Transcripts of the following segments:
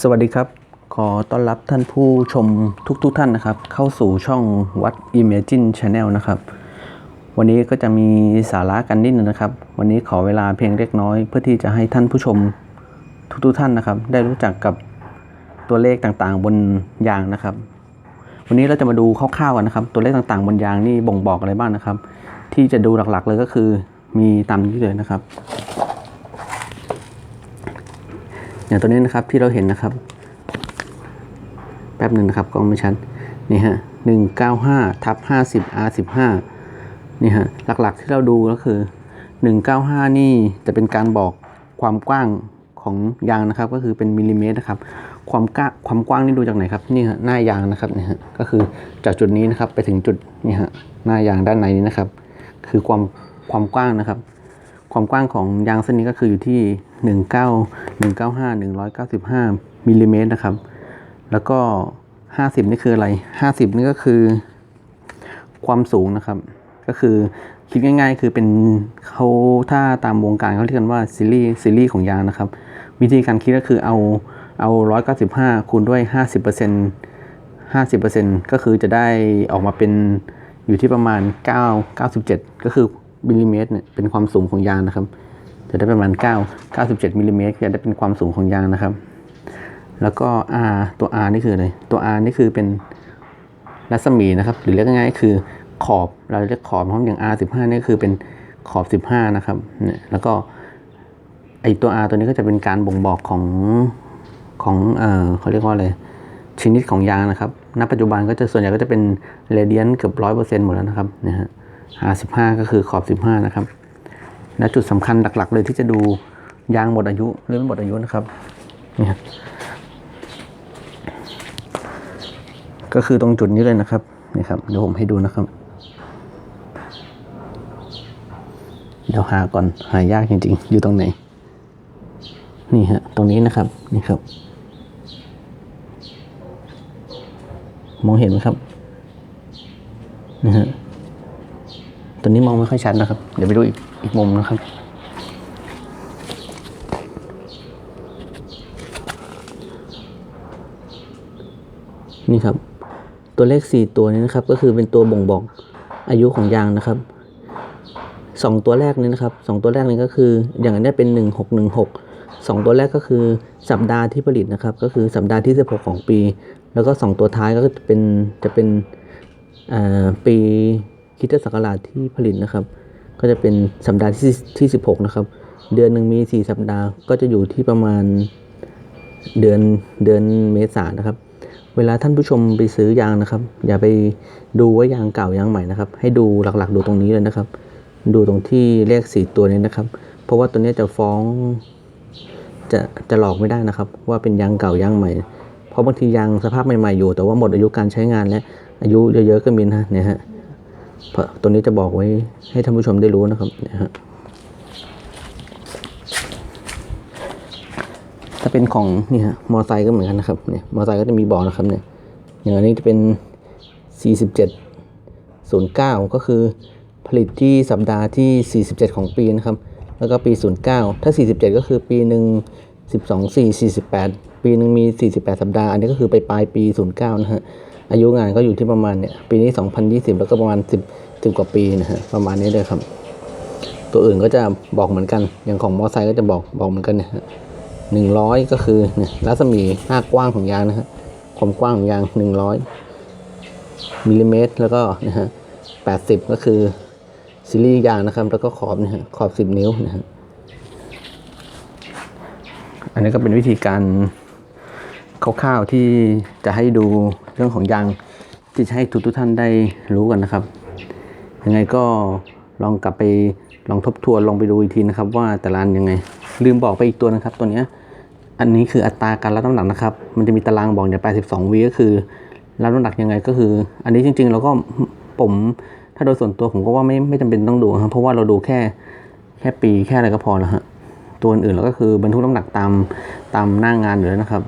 สวัสดีครับ ขอต้อนรับท่านผู้ชมทุกๆทท่านนะครับ เข้าสู่ช่องวัด Imagine Channel นะครับ วันนี้ก็จะมีสาระกันนิดนึงนะครับ วันนี้ขอเวลาเพียงเล็กน้อย เพื่อที่จะให้ท่านผู้ชมทุกๆทท่านนะครับ ได้รู้จักกับตัวเลขต่างๆบนยางนะครับ วันนี้เราจะมาดูคร่าวๆกันนะครับ ตัวเลขต่างๆ บนยางนี่บ่งบอกอะไรบ้างนะครับ ที่จะดูหลักๆเลยก็คือมีตามนี้เลยนะครับ อย่างตัวนี้นะครับที่เราเห็นนะครับ แป๊บหนึ่งนะครับกล้องไม่ชัดนี่ฮะหนึ่งเก้าห้าทับห้าสิบ R สิบห้านี่ฮะหลักๆที่เราดูก็คือหนึ่งเก้าห้านี่จะเป็นการบอกความกว้างของยางนะครับ ก็คือเป็นมิลลิเมตรนะครับ ความกว้างความกว้างนี่ดูจากไหนครับนี่ฮะหน้ายางนะครับนี่ฮะก็คือจากจุดนี้นะครับไปถึงจุดนี่ฮะหน้ายางด้านในนี้นะครับ คือความความกว้างนะครับ ความกว้างของยางเส้นนี้ก็คืออยู่ที่ 19 195 195มิลลิเมตรนะครับ แล้วก็ 50 นี่คืออะไร 50 นี่ก็คือความสูงนะครับ ก็คือคิดง่าย ๆ คือเป็นเขาถ้าตามวงการเขาเรียกกันว่าซีรีส์ซีรีส์ของยางนะครับ วิธีการคิดก็คือเอาเอา 195 คูณด้วย 50% 50%ก็คือจะได้ออกมาเป็นอยู่ที่ประมาณ 9 97 ก็คือ มิลลิเมตรเนี่ยเป็นความสูงของยางนะครับ จะได้ประมาณ 9 97มิลลิเมตรจะได้เป็นความสูงของยางนะครับ แล้วก็ R ตัว R นี่คืออะไรตัว R นี่คือเป็นรัศมีนะครับ หรือเรียกง่ายๆคือขอบเราเรียกขอบเพราะอย่าง R 15นี่คือเป็นขอบ 15 นะครับเนี่ยแล้วก็ไอตัว R ตัวนี้ก็จะเป็นการบ่งบอกของของเออเขาเรียกว่าอะไรชนิดของยางนะครับ ณ ปัจจุบันก็จะส่วนใหญ่ก็จะเป็นเรเดียนเกือบร้อยเปอร์เซ็นต์หมดแล้วนะครับนะฮะ R15 ก็คือขอบ 15 นะครับ และจุดสำคัญหลัก ๆ เลยที่จะดูยางหมดอายุหรือไม่หมดอายุนะครับนี่ครับก็คือตรงจุดนี้เลยนะครับนี่ครับเดี๋ยวผมให้ดูนะครับ เดี๋ยวหาก่อนหายากจริงๆ อยู่ตรงไหน นี่ฮะตรงนี้นะครับนี่ครับ มองเห็นไหมครับนะฮะ ตัวนี้มองไม่ค่อยชัดนะครับ เดี๋ยวไปดูอีกอีกมุมนะครับ นี่ครับ ตัวเลขสี่ตัวนี้นะครับ ก็คือเป็นตัวบ่งบอกอายุของยางนะครับสองตัวแรกนี้นะครับสองตัวแรกนี้ก็คือ อย่างนี้เป็นหนึ่งหกหนึ่งหกสองตัวแรกก็คือสัปดาห์ที่ผลิตนะครับ ก็คือสัปดาห์ที่สิบหกของปี แล้วก็สองตัวท้ายก็จะเป็นจะเป็นปี คิดศักราชที่ผลิตนะครับ ก็จะเป็นสัปดาห์ที่ที่สิบหกนะครับ เดือนหนึ่งมีสี่สัปดาห์ก็จะอยู่ที่ประมาณเดือนเดือนเมษายนนะครับ เวลาท่านผู้ชมไปซื้อยางนะครับ อย่าไปดูว่ายางเก่ายางใหม่นะครับ ให้ดูหลักๆ ดูตรงนี้เลยนะครับ ดูตรงที่เลขสี่ตัวนี้นะครับ เพราะว่าตัวนี้จะฟ้องจะจะหลอกไม่ได้นะครับ ว่าเป็นยางเก่ายางใหม่ เพราะบางทียางสภาพใหม่ๆอยู่ แต่ว่าหมดอายุการใช้งานและอายุเยอะๆก็มีนะเนี่ยฮะ ตัวนี้จะบอกไว้ให้ท่านผู้ชมได้รู้นะครับเนี่ยฮะถ้าเป็นของนี่ฮะมอไซค์ก็เหมือนกันนะครับเนี่ยมอไซค์ก็จะมีบอกนะครับเนี่ยอย่างอันนี้จะเป็น 47 09 ก็คือผลิตที่สัปดาห์ที่ 47 ของปีนะครับ แล้วก็ปี 09 ถ้า 47 ก็คือปีหนึ่ง12 4 48 ปีหนึ่งมี 48 สัปดาห์ อันนี้ก็คือไปปลายปี 09 นะฮะ อายุงานก็อยู่ที่ประมาณเนี่ยปีนี้ 2020 แล้วก็ประมาณ 10 10กว่าปีนะฮะประมาณนี้เลยครับ ตัวอื่นก็จะบอกเหมือนกัน อย่างของมอไซค์ก็จะบอกบอกเหมือนกันเนี่ยฮะ100ก็คือเนี่ยรัศมีหน้ากว้างของยางนะฮะความกว้างของยาง100มิลลิเมตรแล้วก็นะฮะ80ก็คือซีรีส์ยางนะครับแล้วก็ขอบนะฮะขอบ10นิ้วนะฮะอันนี้ก็เป็นวิธีการ คร่าวๆที่จะให้ดูเรื่องของยางที่จะให้ทุกทุกท่านได้รู้กันนะครับ ยังไงก็ลองกลับไปลองทบทวนลองไปดูอีกทีนะครับ ว่าแต่ละอันยังไง ลืมบอกไปอีกตัวนะครับ ตัวเนี้ยอันนี้คืออัตราการรับน้ำหนักนะครับ มันจะมีตารางบอกเนี่ย82วิก็คือรับน้ำหนักยังไงก็คือ อันนี้จริง ๆ เราก็ผมถ้าโดยส่วนตัวผมก็ว่าไม่ไม่จำเป็นต้องดูครับเพราะว่าเราดูแค่แค่ปีแค่อะไรก็พอแล้วฮะตัวอื่นๆเราก็คือบรรทุกน้ำหนักตามตามหน้างงานอยู่แล้วนะครับ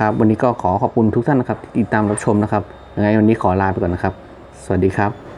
ครับวันนี้ก็ขอขอบคุณทุกท่านนะครับที่ติดตามรับชมนะครับยังไงวันนี้ขอลาไปก่อนนะครับ สวัสดีครับ